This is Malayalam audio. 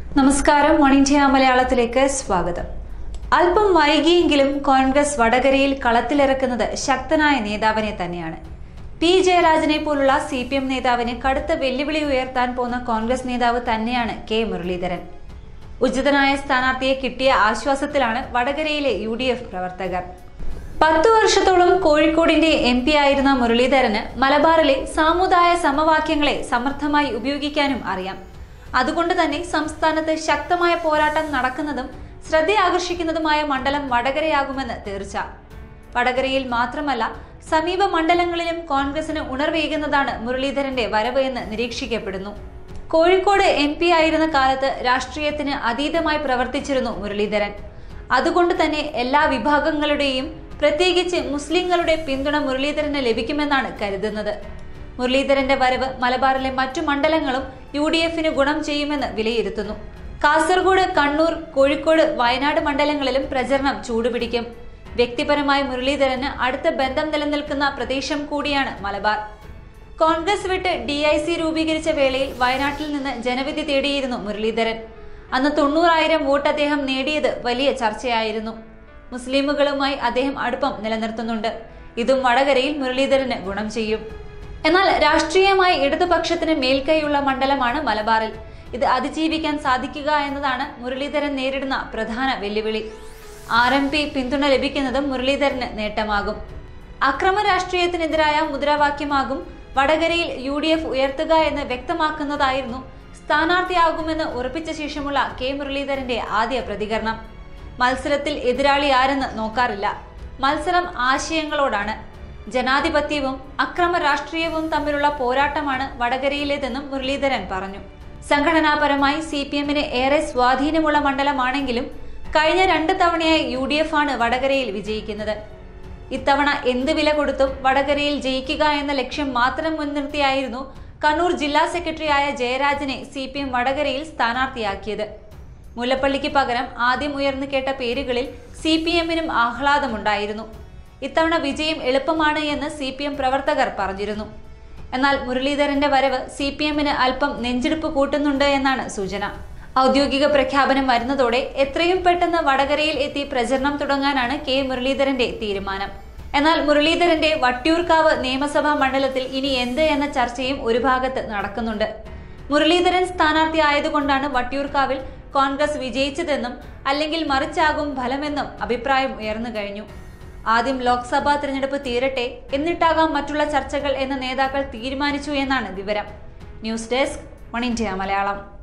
നമസ്കാരം. വൺ ഇന്ത്യ മലയാളത്തിലേക്ക് സ്വാഗതം. അല്പം വൈകിയെങ്കിലും കോൺഗ്രസ് വടകരയിൽ കളത്തിലിറക്കുന്നത് ശക്തനായ നേതാവിനെ തന്നെയാണ്. പി. ജയരാജനെ പോലുള്ള സി പി എം നേതാവിന് കടുത്ത വെല്ലുവിളി ഉയർത്താൻ പോന്ന കോൺഗ്രസ് നേതാവ് തന്നെയാണ് കെ. മുരളീധരൻ. ഉചിതനായ സ്ഥാനാർത്ഥിയെ കിട്ടിയ ആശ്വാസത്തിലാണ് വടകരയിലെ യു ഡി എഫ് പ്രവർത്തകർ. പത്തു വർഷത്തോളം കോഴിക്കോടിന്റെ എം പി ആയിരുന്ന മുരളീധരന് മലബാറിലെ സാമുദായ സമവാക്യങ്ങളെ സമർത്ഥമായി ഉപയോഗിക്കാനും അറിയാം. അതുകൊണ്ട് തന്നെ സംസ്ഥാനത്ത് ശക്തമായ പോരാട്ടം നടക്കുന്നതും ശ്രദ്ധയാകർഷിക്കുന്നതുമായ മണ്ഡലം വടകരയാകുമെന്ന് തീർച്ച. വടകരയിൽ മാത്രമല്ല സമീപ മണ്ഡലങ്ങളിലും കോൺഗ്രസിന് ഉണർവേകുന്നതാണ് മുരളീധരന്റെ വരവ് എന്ന് നിരീക്ഷിക്കപ്പെടുന്നു. കോഴിക്കോട് എം പി ആയിരുന്ന കാലത്ത് രാഷ്ട്രീയത്തിന് അതീതമായി പ്രവർത്തിച്ചിരുന്നു മുരളീധരൻ. അതുകൊണ്ട് തന്നെ എല്ലാ വിഭാഗങ്ങളുടെയും പ്രത്യേകിച്ച് മുസ്ലിങ്ങളുടെ പിന്തുണ മുരളീധരന് ലഭിക്കുമെന്നാണ് കരുതുന്നത്. മുരളീധരന്റെ വരവ് മലബാറിലെ മറ്റു മണ്ഡലങ്ങളും യു ഡി എഫിന് ഗുണം ചെയ്യുമെന്ന് വിലയിരുത്തുന്നു. കാസർഗോഡ് കണ്ണൂർ കോഴിക്കോട് വയനാട് മണ്ഡലങ്ങളിലും പ്രചരണം ചൂടുപിടിക്കും. വ്യക്തിപരമായി മുരളീധരന് അടുത്ത ബന്ധം നിലനിൽക്കുന്ന പ്രദേശം കൂടിയാണ് മലബാർ. കോൺഗ്രസ് വിട്ട് ഡി ഐ സി രൂപീകരിച്ച വേളയിൽ വയനാട്ടിൽ നിന്ന് ജനവിധി തേടിയിരുന്നു മുരളീധരൻ. അന്ന് തൊണ്ണൂറായിരം വോട്ട് അദ്ദേഹം നേടിയത് വലിയ ചർച്ചയായിരുന്നു. മുസ്ലിമുകളുമായി അദ്ദേഹം അടുപ്പം നിലനിർത്തുന്നുണ്ട്. ഇതും വടകരയിൽ മുരളീധരന് ഗുണം ചെയ്യും. എന്നാൽ രാഷ്ട്രീയമായി ഇടതുപക്ഷത്തിന് മേൽക്കൈയുള്ള മണ്ഡലമാണ് മലബാറിൽ. ഇത് അതിജീവിക്കാൻ സാധിക്കുക എന്നതാണ് മുരളീധരൻ നേരിടുന്ന പ്രധാന വെല്ലുവിളി. ആർ എം പി പിന്തുണ ലഭിക്കുന്നതും മുരളീധരന് നേട്ടമാകും. അക്രമ രാഷ്ട്രീയത്തിനെതിരായ മുദ്രാവാക്യമാകും വടകരയിൽ യു ഡി എഫ് ഉയർത്തുക എന്ന് വ്യക്തമാക്കുന്നതായിരുന്നു സ്ഥാനാർത്ഥിയാകുമെന്ന് ഉറപ്പിച്ച ശേഷമുള്ള കെ മുരളീധരന്റെ ആദ്യ പ്രതികരണം. മത്സരത്തിൽ എതിരാളി ആരെന്ന് നോക്കാറില്ല. മത്സരം ആശയങ്ങളോടാണ്. ജനാധിപത്യവും അക്രമ രാഷ്ട്രീയവും തമ്മിലുള്ള പോരാട്ടമാണ് വടകരയിലേതെന്നും മുരളീധരൻ പറഞ്ഞു. സംഘടനാപരമായി സി പി എമ്മിന് ഏറെ സ്വാധീനമുള്ള മണ്ഡലമാണെങ്കിലും കഴിഞ്ഞ രണ്ട് തവണയായി യു ഡി എഫ് ആണ് വടകരയിൽ വിജയിക്കുന്നത്. ഇത്തവണ എന്ത് വില കൊടുത്തും വടകരയിൽ ജയിക്കുക എന്ന ലക്ഷ്യം മാത്രം മുൻനിർത്തിയായിരുന്നു കണ്ണൂർ ജില്ലാ സെക്രട്ടറിയായ ജയരാജനെ സി പി എം വടകരയിൽ സ്ഥാനാർത്ഥിയാക്കിയത്. മുല്ലപ്പള്ളിക്ക് പകരം ആദ്യം ഉയർന്നു കേട്ട പേരുകളിൽ സി പി എമ്മിനും ആഹ്ലാദമുണ്ടായിരുന്നു. ഇത്തവണ വിജയം എളുപ്പമാണ് എന്ന് സി പി എം പ്രവർത്തകർ പറഞ്ഞിരുന്നു. എന്നാൽ മുരളീധരന്റെ വരവ് സി പി എമ്മിന് അല്പം നെഞ്ചെടുപ്പ് കൂട്ടുന്നുണ്ട് എന്നാണ് സൂചന. ഔദ്യോഗിക പ്രഖ്യാപനം വരുന്നതോടെ എത്രയും പെട്ടെന്ന് വടകരയിൽ എത്തി പ്രചരണം തുടങ്ങാനാണ് കെ മുരളീധരന്റെ തീരുമാനം. എന്നാൽ മുരളീധരന്റെ വട്ടിയൂർക്കാവ് നിയമസഭാ മണ്ഡലത്തിൽ ഇനി എന്ത് എന്ന ചർച്ചയും ഒരു ഭാഗത്ത് നടക്കുന്നുണ്ട്. മുരളീധരൻ സ്ഥാനാർത്ഥി ആയതുകൊണ്ടാണ് വട്ടിയൂർക്കാവിൽ കോൺഗ്രസ് വിജയിച്ചതെന്നും അല്ലെങ്കിൽ മറിച്ചാകും ഫലമെന്നും അഭിപ്രായം ഉയർന്നു കഴിഞ്ഞു. ആദ്യം ലോക്സഭാ തിരഞ്ഞെടുപ്പ് തീരട്ടെ എന്നിട്ടാകാം മറ്റുള്ള ചർച്ചകൾ എന്ന് നേതാക്കൾ തീരുമാനിച്ചു എന്നാണ് വിവരം. News desk one India Malayalam.